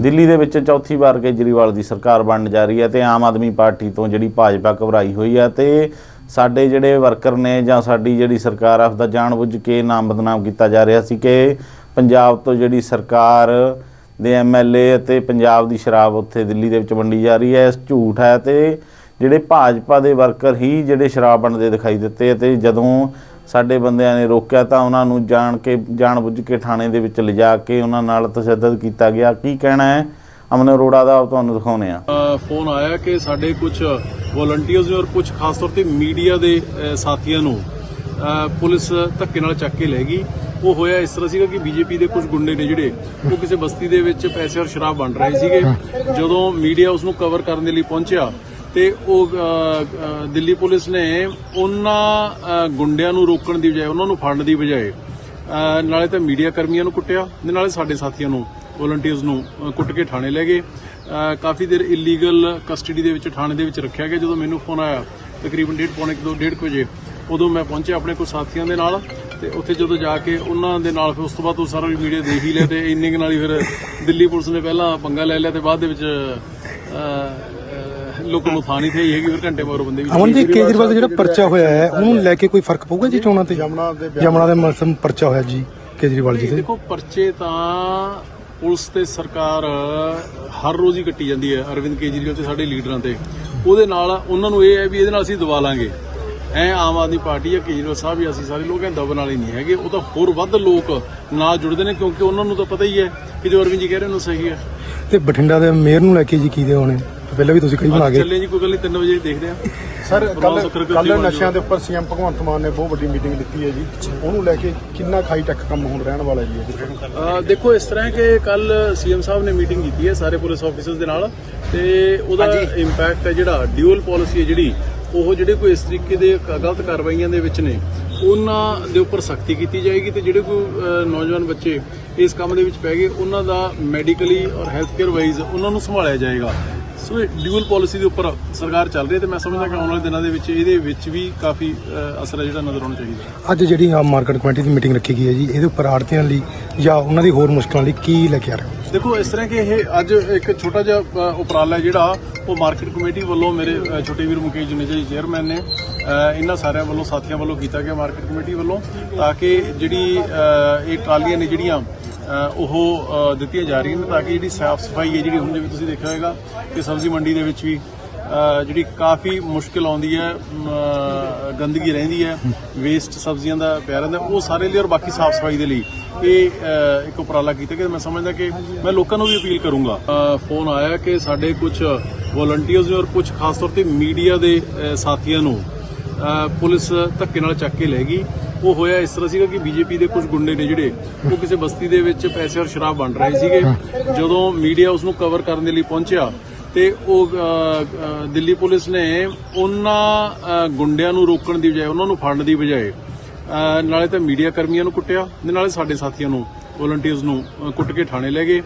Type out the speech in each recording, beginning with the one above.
ਦਿੱਲੀ ਦੇ ਵਿੱਚ ਚੌਥੀ ਵਾਰ ਕੇਜਰੀਵਾਲ ਦੀ ਸਰਕਾਰ ਬਣਨ ਜਾ ਰਹੀ ਹੈ ਤੇ ਆਮ ਆਦਮੀ ਪਾਰਟੀ ਤੋਂ ਜਿਹੜੀ ਭਾਜਪਾ ਘਬਰਾਈ ਹੋਈ ਹੈ ਤੇ ਸਾਡੇ ਜਿਹੜੇ ਵਰਕਰ ਨੇ ਜਾਂ ਸਾਡੀ ਜਿਹੜੀ ਸਰਕਾਰ ਆ, ਉਸਦਾ ਜਾਣਬੁੱਝ ਕੇ ਨਾਮ ਬਦਨਾਮ ਕੀਤਾ ਜਾ ਰਿਹਾ ਸੀ ਕਿ ਪੰਜਾਬ ਤੋਂ ਜਿਹੜੀ ਸਰਕਾਰ ਦੇ ਐਮਐਲਏ ਅਤੇ ਪੰਜਾਬ ਦੀ ਸ਼ਰਾਬ ਉੱਥੇ ਦਿੱਲੀ ਦੇ ਵਿੱਚ ਵੰਡੀ ਜਾ ਰਹੀ ਹੈ, ਇਸ ਝੂਠ ਹੈ ਤੇ ਜਿਹੜੇ ਭਾਜਪਾ ਦੇ ਵਰਕਰ ਹੀ ਜਿਹੜੇ ਸ਼ਰਾਬ ਬਣਦੇ ਦਿਖਾਈ ਦਿੱਤੇ ਤੇ ਜਦੋਂ ਸਾਡੇ ਬੰਦਿਆਂ ਨੇ ਰੋਕਿਆ ਤਾਂ ਉਹਨਾਂ ਨੂੰ ਜਾਣ ਕੇ ਜਾਣ ਬੁੱਝ ਕੇ ਥਾਣੇ ਦੇ ਵਿੱਚ ਲਿਜਾ ਕੇ ਉਹਨਾਂ ਨਾਲ ਤਸ਼ੱਦਦ ਕੀਤਾ ਗਿਆ। ਕੀ ਕਹਿਣਾ ਹੈ? ਅਮਨ ਅਰੋੜਾ ਦਾ ਉਹ ਤੁਹਾਨੂੰ ਦਿਖਾਉਨੇ ਆ ਫੋਨ ਆਇਆ ਕਿ ਸਾਡੇ ਕੁਝ ਵੋਲੰਟੀਅਰਸ ਨੇ ਔਰ ਕੁਝ ਖਾਸ ਤੌਰ ਤੇ ਮੀਡੀਆ ਦੇ ਸਾਥੀਆਂ ਨੂੰ ਪੁਲਿਸ ਧੱਕੇ ਨਾਲ ਚੱਕ ਕੇ ਲੈ ਗਈ। ਉਹ ਹੋਇਆ ਇਸ ਤਰ੍ਹਾਂ ਸੀਗਾ ਕਿ ਬੀਜੇਪੀ ਦੇ ਕੁਝ ਗੁੰਡੇ ਨੇ ਜਿਹੜੇ, ਉਹ ਕਿਸੇ ਬਸਤੀ ਦੇ ਵਿੱਚ ਪੈਸੇ ਔਰ ਸ਼ਰਾਬ ਵੰਡ ਰਹੇ ਸੀਗੇ। ਜਦੋਂ ਮੀਡੀਆ ਉਸ ਨੂੰ ਕਵਰ ਕਰਨ ਦੇ ਲਈ ਪਹੁੰਚਿਆ ਤੇ ਉਹ ਦਿੱਲੀ ਪੁਲਿਸ ਨੇ ਉਹਨਾਂ ਗੁੰਡਿਆਂ ਨੂੰ ਰੋਕਣ ਦੀ ਬਜਾਏ, ਉਹਨਾਂ ਨੂੰ ਫੜਨ ਦੀ ਬਜਾਏ ਨਾਲੇ ਤਾਂ ਮੀਡੀਆ ਕਰਮੀਆਂ ਨੂੰ ਕੁੱਟਿਆ ਤੇ ਨਾਲੇ ਸਾਡੇ ਸਾਥੀਆਂ ਨੂੰ ਵੋਲੰਟੀਅਰਸ ਨੂੰ ਕੁੱਟ ਕੇ ਥਾਣੇ ਲੈ ਗਏ। ਕਾਫੀ ਦੇਰ ਇਲੀਗਲ ਕਸਟਡੀ ਦੇ ਵਿੱਚ, ਥਾਣੇ ਦੇ ਵਿੱਚ ਰੱਖਿਆ ਗਿਆ। ਜਦੋਂ ਮੈਨੂੰ ਫੋਨ ਆਇਆ, ਤਕਰੀਬਨ 1:30 ਪੌਣੇ 2 1:30 ਵਜੇ, ਉਦੋਂ ਮੈਂ ਪਹੁੰਚਿਆ ਆਪਣੇ ਕੁਝ ਸਾਥੀਆਂ ਦੇ ਨਾਲ ਤੇ ਉੱਥੇ ਜਦੋਂ ਜਾ ਕੇ ਉਹਨਾਂ ਦੇ ਨਾਲ ਫਿਰ ਉਸ ਤੋਂ ਬਾਅਦ ਉਹ ਸਾਰਾ ਮੀਡੀਆ ਦੇਖ ਹੀ ਲਿਆ ਤੇ ਇੰਨੇ ਨਾਲ ਹੀ ਫਿਰ ਦਿੱਲੀ ਪੁਲਿਸ ਨੇ ਪਹਿਲਾਂ ਪੰਗਾ ਲੈ ਲਿਆ ਤੇ ਬਾਅਦ ਦੇ ਵਿੱਚ ਲੋਕਾਂ ਨੂੰ ਥਾਂ ਨਹੀਂ ਥਈ ਹੈਗੀ ਫਿਰ ਘੰਟੇ ਮਗਰੋਂ ਬੰਦੇ ਵੀ ਅਮਨ ਜੀ ਕੇਜਰੀਵਾਲ ਦਾ ਜਿਹੜਾ ਪਰਚਾ ਹੋਇਆ ਹੈ ਉਹਨੂੰ ਲੈ ਕੇ ਕੋਈ ਫ਼ਰਕ ਪਊਗਾ ਜੀ ਚੋਣਾਂ ਤੇ? ਯਮੁਨਾ ਦੇ ਮਸਮ ਪਰਚਾ ਹੋਇਆ ਜੀ ਕੇਜਰੀਵਾਲ ਜੀ ਦੇ। ਦੇਖੋ ਪਰਚੇ ਤਾਂ ਪੁਲਿਸ ਤੇ ਸਰਕਾਰ ਹਰ ਰੋਜ਼ ਹੀ ਕੱਟੀ ਜਾਂਦੀ ਹੈ ਅਰਵਿੰਦ ਕੇਜਰੀਵਾਲ ਤੇ ਸਾਡੇ ਲੀਡਰਾਂ ਤੇ। ਉਹਦੇ ਨਾਲ ਉਹਨਾਂ ਨੂੰ ਇਹ ਹੈ ਵੀ ਇਹਦੇ ਨਾਲ ਅਸੀਂ ਦਬਾ ਲਾਂਗੇ। ਐ ਆਮ ਆਦਮੀ ਪਾਰਟੀ ਜਾਂ ਕੇਜਰੀਵਾਲ ਸਾਹਿਬ ਜਾਂ ਅਸੀਂ ਸਾਰੇ ਲੋਕ ਐ ਦਬਨ ਵਾਲੇ ਨਹੀਂ ਹੈਗੇ ਉਹ ਤਾਂ ਹੋਰ ਵੱਧ ਲੋਕ ਨਾਲ ਜੁੜਦੇ ਨੇ ਕਿਉਂਕਿ ਉਹਨਾਂ ਨੂੰ ਤਾਂ ਪਤਾ ਹੀ ਹੈ ਕਿ ਜੋ ਅਰਵਿੰਦ ਜੀ ਕਹਿ ਰਹੇ ਨੇ ਉਹ ਸਹੀ ਹੈ। ਤੇ ਬਠਿੰਡਾ ਦੇ ਮੇਅਰ ਨੂੰ ਲੈ ਕੇ ਜੀ ਕੀ ਦੇ ਹੋਣੇ? ਪਹਿਲਾਂ ਵੀ ਤੁਸੀਂ ਕਈ ਬਣਾ ਗਏ ਚੱਲੇ ਜੀ ਕੋਈ ਗੱਲ ਨਹੀਂ 3 ਵਜੇ ਦੇਖਦੇ ਆ ਸਰ ਕੱਲ ਨਸ਼ਿਆਂ ਦੇ ਉੱਪਰ ਸੀਐਮ ਭਗਵੰਤ ਮਾਨ ਨੇ ਬਹੁਤ ਵੱਡੀ ਮੀਟਿੰਗ ਲਿੱਤੀ ਹੈ ਜੀ। ਉਹਨੂੰ ਲੈ ਕੇ ਕਿੰਨਾ ਖਾਈ ਟੱਕ ਕੰਮ ਹੁਣ ਰਹਿਣ ਵਾਲਾ ਜੀ ਇਹ? ਅ, ਦੇਖੋ ਇਸ ਤਰ੍ਹਾਂ ਕਿ ਕੱਲ ਸੀਐਮ ਸਾਹਿਬ ਨੇ ਮੀਟਿੰਗ ਕੀਤੀ ਹੈ ਸਾਰੇ ਪੁਲਿਸ ਆਫੀਸਰਸ ਦੇ ਨਾਲ ਤੇ ਉਹਦਾ ਇੰਪੈਕਟ ਹੈ ਜਿਹੜਾ ਡਿਊਅਲ ਪਾਲਿਸੀ ਹੈ ਜਿਹੜੀ ਉਹ ਜਿਹੜੇ ਕੋਈ ਇਸ ਤਰੀਕੇ ਦੇ ਗਲਤ ਕਾਰਵਾਈਆਂ ਦੇ ਵਿੱਚ ਨੇ ਉਹਨਾਂ ਦੇ ਉੱਪਰ ਸਖਤੀ ਕੀਤੀ ਜਾਏਗੀ ਤੇ ਜਿਹੜੇ ਕੋਈ ਨੌਜਵਾਨ ਬੱਚੇ ਇਸ ਕੰਮ ਦੇ ਵਿੱਚ ਪੈ ਗਏ ਉਹਨਾਂ ਦਾ ਮੈਡੀਕਲੀ ਔਰ ਹੈਲਥ ਕੇਅਰ ਵਾਈਜ਼ ਉਹਨਾਂ ਨੂੰ ਸੰਭਾਲਿਆ ਜਾਏਗਾ। ਸੋ ਇਹ ਡਿਊਅਲ ਪਾਲਿਸੀ ਦੇ ਉੱਪਰ ਸਰਕਾਰ ਚੱਲ ਰਹੀ ਹੈ ਤੇ ਮੈਂ ਸਮਝਦਾ ਕਿ ਆਉਣ ਵਾਲੇ ਦਿਨਾਂ ਦੇ ਵਿੱਚ ਇਹਦੇ ਵਿੱਚ ਵੀ ਕਾਫੀ ਅਸਰ ਹੈ ਜਿਹੜਾ ਨਜ਼ਰ ਆਉਣਾ ਚਾਹੀਦਾ ਅੱਜ ਜਿਹੜੀ ਆ ਮਾਰਕੀਟ ਕਮੇਟੀ ਦੀ ਮੀਟਿੰਗ ਰੱਖੀ ਗਈ ਹੈ ਜੀ ਇਹਦੇ ਉੱਪਰ ਆੜਤੀਆਂ ਲਈ ਜਾਂ ਉਹਨਾਂ ਦੀ ਹੋਰ ਮੁਸ਼ਕਲਾਂ ਲਈ ਕੀ ਲੈ ਕੇ ਆ ਰਹੇ ਹੋ? ਦੇਖੋ ਇਸ ਤਰ੍ਹਾਂ ਕਿ ਇਹ ਅੱਜ ਇੱਕ ਛੋਟਾ ਜਿਹਾ ਉਪਰਾਲਾ ਹੈ ਜਿਹੜਾ ਉਹ ਮਾਰਕੀਟ ਕਮੇਟੀ ਵੱਲੋਂ ਮੇਰੇ ਛੋਟੇ ਵੀਰ ਮੁਕੇਸ਼ ਜੁਨੇਜਾ ਜੀ ਚੇਅਰਮੈਨ ਨੇ ਇਹਨਾਂ ਸਾਰਿਆਂ ਵੱਲੋਂ ਸਾਥੀਆਂ ਵੱਲੋਂ ਕੀਤਾ ਗਿਆ ਮਾਰਕੀਟ ਕਮੇਟੀ ਵੱਲੋਂ ਤਾਂ ਕਿ ਜਿਹੜੀ ਇਹ ਟਰਾਲੀਆਂ ਨੇ ਜਿਹੜੀਆਂ ਉਹ ਦਿੱਤੀਆਂ ਜਾ ਰਹੀਆਂ ਨੇ ਤਾਂ ਕਿ ਜਿਹੜੀ ਸਾਫ਼ ਸਫ਼ਾਈ ਹੈ ਜਿਹੜੀ ਹੁਣ ਜਿਵੇਂ ਤੁਸੀਂ ਦੇਖਿਆ ਹੋਵੇਗਾ ਕਿ ਸਬਜ਼ੀ ਮੰਡੀ ਦੇ ਵਿੱਚ ਵੀ ਜਿਹੜੀ ਕਾਫੀ ਮੁਸ਼ਕਿਲ ਆਉਂਦੀ ਹੈ ਗੰਦਗੀ ਰਹਿੰਦੀ ਹੈ ਵੇਸਟ ਸਬਜ਼ੀਆਂ ਦਾ ਪਿਆ ਰਹਿੰਦਾ, ਉਹ ਸਾਰੇ ਲਈ ਔਰ ਬਾਕੀ ਸਾਫ਼ ਸਫ਼ਾਈ ਦੇ ਲਈ। ਇਹ ਇੱਕ ਉਪਰਾਲਾ ਕੀਤਾ ਕਿ ਮੈਂ ਸਮਝਦਾ ਕਿ ਮੈਂ ਲੋਕਾਂ ਨੂੰ ਵੀ ਅਪੀਲ ਕਰੂੰਗਾ। ਫੋਨ ਆਇਆ ਕਿ ਸਾਡੇ ਕੁਝ ਵੋਲੰਟੀਅਰਸ ਨੇ ਔਰ ਕੁਝ ਖਾਸ ਤੌਰ ਤੇ ਮੀਡੀਆ ਦੇ ਸਾਥੀਆਂ ਨੂੰ ਪੁਲਿਸ ਧੱਕੇ ਨਾਲ ਚੱਕ ਕੇ ਲੈ ਗਈ। ਉਹ ਹੋਇਆ ਇਸ ਤਰ੍ਹਾਂ ਸੀਗਾ ਕਿ ਬੀਜੇਪੀ ਦੇ ਕੁਝ ਗੁੰਡੇ ਨੇ ਜਿਹੜੇ ਉਹ ਕਿਸੇ ਬਸਤੀ ਦੇ ਵਿੱਚ ਪੈਸੇ ਔਰ ਸ਼ਰਾਬ ਵੰਡ ਰਹੇ ਸੀਗੇ। ਜਦੋਂ ਮੀਡੀਆ ਉਸ ਨੂੰ ਕਵਰ ਕਰਨ ਦੇ ਲਈ ਪਹੁੰਚਿਆ ਤੇ ਉਹ ਦਿੱਲੀ ਪੁਲਿਸ ਨੇ ਉਹਨਾਂ ਗੁੰਡਿਆਂ ਨੂੰ ਰੋਕਣ ਦੀ ਬਜਾਏ ਉਹਨਾਂ ਨੂੰ ਫੜਨ ਦੀ ਬਜਾਏ ਨਾਲੇ ਤਾਂ ਮੀਡੀਆ ਕਰਮੀਆਂ ਨੂੰ ਕੁੱਟਿਆ ਤੇ ਨਾਲੇ ਸਾਡੇ ਸਾਥੀਆਂ ਨੂੰ ਵੋਲੰਟੀਅਰਸ ਨੂੰ ਕੁੱਟ ਕੇ ਥਾਣੇ ਲੈ ਗਏ।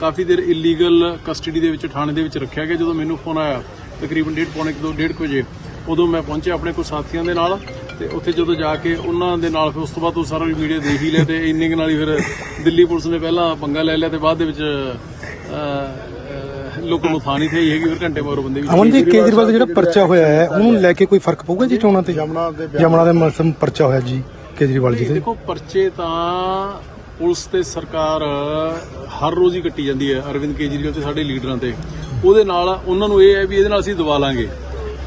ਕਾਫੀ ਦੇਰ ਇਲੀਗਲ ਕਸਟਡੀ ਦੇ ਵਿੱਚ ਥਾਣੇ ਦੇ ਵਿੱਚ ਰੱਖਿਆ ਗਿਆ। ਜਦੋਂ ਮੈਨੂੰ ਫੋਨ ਆਇਆ ਤਕਰੀਬਨ 1:30 ਪੌਣੇ 2 1:30 ਵਜੇ ਉਦੋਂ ਮੈਂ ਪਹੁੰਚਿਆ ਆਪਣੇ ਕੁਝ ਸਾਥੀਆਂ ਦੇ ਨਾਲ। ਤੇ ਉੱਥੇ ਜਦੋਂ ਜਾ ਕੇ ਉਹਨਾਂ ਦੇ ਨਾਲ ਫਿਰ ਉਸ ਤੋਂ ਬਾਅਦ ਉਹ ਸਾਰਾ ਮੀਡੀਆ ਦੇਖ ਹੀ ਲਿਆ ਤੇ ਇੰਨੇ ਨਾਲ ਹੀ ਫਿਰ ਦਿੱਲੀ ਪੁਲਿਸ ਨੇ ਪਹਿਲਾਂ ਪੰਗਾ ਲੈ ਲਿਆ ਤੇ ਬਾਅਦ ਦੇ ਵਿੱਚ ਲੋਕਾਂ ਨੂੰ ਥਾਂ ਨਹੀਂ ਥਈ ਹੈਗੀ ਫਿਰ ਘੰਟੇ ਮਗਰੋਂ ਬੰਦੇ ਵੀ ਅਮਨ ਜੀ ਕੇਜਰੀਵਾਲ ਦਾ ਜਿਹੜਾ ਪਰਚਾ ਹੋਇਆ ਹੈ ਉਹਨੂੰ ਲੈ ਕੇ ਕੋਈ ਫ਼ਰਕ ਪਊਗਾ ਜੀ ਚੋਣਾਂ ਤੇ? ਯਮੁਨਾ ਦੇ ਮਸਮ ਪਰਚਾ ਹੋਇਆ ਜੀ ਕੇਜਰੀਵਾਲ ਜੀ ਦੇ। ਦੇਖੋ ਪਰਚੇ ਤਾਂ ਪੁਲਿਸ ਤੇ ਸਰਕਾਰ ਹਰ ਰੋਜ਼ ਹੀ ਕੱਟੀ ਜਾਂਦੀ ਹੈ ਅਰਵਿੰਦ ਕੇਜਰੀਵਾਲ ਤੇ ਸਾਡੇ ਲੀਡਰਾਂ ਤੇ। ਉਹਦੇ ਨਾਲ ਉਹਨਾਂ ਨੂੰ ਇਹ ਹੈ ਵੀ ਇਹਦੇ ਨਾਲ ਅਸੀਂ ਦਬਾ ਲਾਂਗੇ।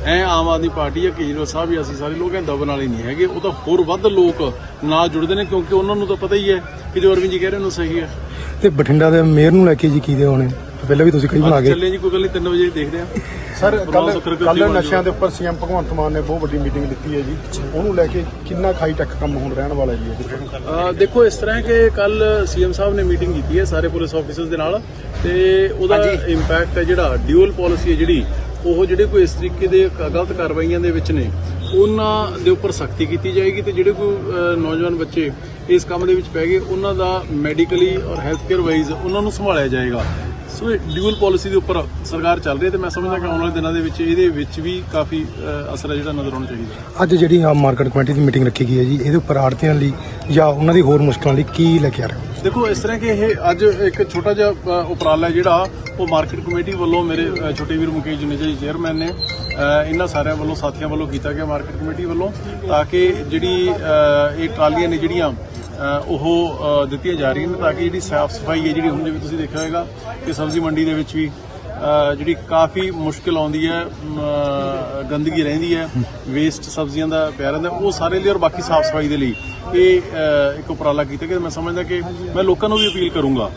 ਐ ਆਮ ਆਦਮੀ ਪਾਰਟੀ ਜਾਂ ਕੇਜਰੀਵਾਲ ਸਾਹਿਬ ਜਾਂ ਅਸੀਂ ਸਾਰੇ ਲੋਕ ਐ ਦਬਨ ਵਾਲੇ ਨਹੀਂ ਹੈਗੇ ਉਹ ਤਾਂ ਹੋਰ ਵੱਧ ਲੋਕ ਨਾਲ ਜੁੜਦੇ ਨੇ ਕਿਉਂਕਿ ਉਹਨਾਂ ਨੂੰ ਤਾਂ ਪਤਾ ਹੀ ਹੈ ਕਿ ਜੋ ਅਰਵਿੰਦ ਜੀ ਕਹਿ ਰਹੇ ਨੇ ਉਹ ਸਹੀ ਹੈ। ਤੇ ਬਠਿੰਡਾ ਦੇ ਮੇਅਰ ਨੂੰ ਲੈ ਕੇ ਜੀ ਕੀ ਦੇ ਹੋਣੇ? ਪਹਿਲਾਂ ਵੀ ਤੁਸੀਂ ਕਈ ਬਣਾ ਗਏ। ਚੱਲੇ ਜੀ ਕੋਈ ਗੱਲ ਨਹੀਂ 3 ਵਜੇ ਦੇਖਦੇ ਆ ਸਰ ਕੱਲ ਨਸ਼ਿਆਂ ਦੇ ਉੱਪਰ ਸੀਐਮ ਭਗਵੰਤ ਮਾਨ ਨੇ ਬਹੁਤ ਵੱਡੀ ਮੀਟਿੰਗ ਲਿੱਤੀ ਹੈ ਜੀ। ਉਹਨੂੰ ਲੈ ਕੇ ਕਿੰਨਾ ਖਾਈ ਟੱਕ ਕੰਮ ਹੁਣ ਰਹਿਣ ਵਾਲਾ ਜੀ ਦੇਖੋ ਇਸ ਤਰ੍ਹਾਂ ਹੈ ਕਿ ਕੱਲ ਸੀਐਮ ਸਾਹਿਬ ਨੇ ਮੀਟਿੰਗ ਕੀਤੀ ਹੈ ਸਾਰੇ ਪੁਲਿਸ ਆਫੀਸਰਸ ਦੇ ਨਾਲ ਤੇ ਉਹਦਾ ਇੰਪੈਕਟ ਹੈ ਜਿਹੜਾ ਡਿਊਅਲ ਪਾਲਿਸੀ ਹੈ ਜਿਹੜੀ ਉਹ ਜਿਹੜੇ ਕੋਈ ਇਸ ਤਰੀਕੇ ਦੇ ਗਲਤ ਕਾਰਵਾਈਆਂ ਦੇ ਵਿੱਚ ਨੇ, ਉਹਨਾਂ ਦੇ ਉੱਪਰ ਸਖਤੀ ਕੀਤੀ ਜਾਏਗੀ ਤੇ ਜਿਹੜੇ ਕੋਈ ਨੌਜਵਾਨ ਬੱਚੇ ਇਸ ਕੰਮ ਦੇ ਵਿੱਚ ਪੈ ਗਏ, ਉਹਨਾਂ ਦਾ ਮੈਡੀਕਲੀ ਔਰ ਹੈਲਥ ਕੇਅਰ ਵਾਈਜ਼ ਉਹਨਾਂ ਨੂੰ ਸੰਭਾਲਿਆ ਜਾਏਗਾ। ਸੋ ਇਹ ਡਿਊਅਲ ਪਾਲਿਸੀ ਦੇ ਉੱਪਰ ਸਰਕਾਰ ਚੱਲ ਰਹੀ ਹੈ ਤੇ ਮੈਂ ਸਮਝਦਾ ਕਿ ਆਉਣ ਵਾਲੇ ਦਿਨਾਂ ਦੇ ਵਿੱਚ ਇਹਦੇ ਵਿੱਚ ਵੀ ਕਾਫੀ ਅਸਰ ਹੈ ਜਿਹੜਾ ਨਜ਼ਰ ਆਉਣਾ ਚਾਹੀਦਾ ਅੱਜ ਜਿਹੜੀ ਆ ਮਾਰਕੀਟ ਕਮੇਟੀ ਦੀ ਮੀਟਿੰਗ ਰੱਖੀ ਗਈ ਹੈ ਜੀ, ਇਹਦੇ ਉੱਪਰ ਆੜਤੀਆਂ ਲਈ ਜਾਂ ਉਹਨਾਂ ਦੀ ਹੋਰ ਮੁਸ਼ਕਲਾਂ ਲਈ ਕੀ ਲੈ ਕੇ ਆ ਰਹੇ ਦੇਖੋ, ਇਸ ਤਰ੍ਹਾਂ ਕਿ ਇਹ ਅੱਜ ਇੱਕ ਛੋਟਾ ਜਿਹਾ ਉਪਰਾਲਾ ਹੈ ਜਿਹੜਾ ਉਹ ਮਾਰਕੀਟ ਕਮੇਟੀ ਵੱਲੋਂ ਮੇਰੇ ਛੋਟੇ ਵੀਰ ਮੁਕੇਸ਼ ਜੁਨੇਜਾ ਜੀ ਚੇਅਰਮੈਨ ਨੇ ਇਹਨਾਂ ਸਾਰਿਆਂ ਵੱਲੋਂ, ਸਾਥੀਆਂ ਵੱਲੋਂ ਕੀਤਾ ਗਿਆ ਮਾਰਕੀਟ ਕਮੇਟੀ ਵੱਲੋਂ, ਤਾਂ ਕਿ ਜਿਹੜੀ ਇਹ ਟਰਾਲੀਆਂ ਨੇ ਜਿਹੜੀਆਂ ਉਹ ਦਿੱਤੀਆਂ ਜਾ ਰਹੀਆਂ ਨੇ, ਤਾਂ ਕਿ ਜਿਹੜੀ ਸਾਫ਼ ਸਫ਼ਾਈ ਹੈ ਜਿਹੜੀ, ਹੁਣ ਜਿਵੇਂ ਤੁਸੀਂ ਦੇਖਿਆ ਹੋਵੇਗਾ ਕਿ ਸਬਜ਼ੀ ਮੰਡੀ ਦੇ ਵਿੱਚ ਵੀ ਜਿਹੜੀ ਕਾਫੀ ਮੁਸ਼ਕਿਲ ਆਉਂਦੀ ਹੈ ਗੰਦਗੀ ਰਹਿੰਦੀ ਹੈ ਵੇਸਟ ਸਬਜ਼ੀਆਂ ਦਾ ਪਿਆ ਰਹਿੰਦਾ, ਉਹ ਸਾਰੇ ਲਈ ਔਰ ਬਾਕੀ ਸਾਫ਼ ਸਫ਼ਾਈ ਦੇ ਲਈ। ਇਹ ਇੱਕ ਉਪਰਾਲਾ ਕੀਤਾ ਕਿ ਮੈਂ ਸਮਝਦਾ ਕਿ ਮੈਂ ਲੋਕਾਂ ਨੂੰ ਵੀ ਅਪੀਲ ਕਰੂੰਗਾ।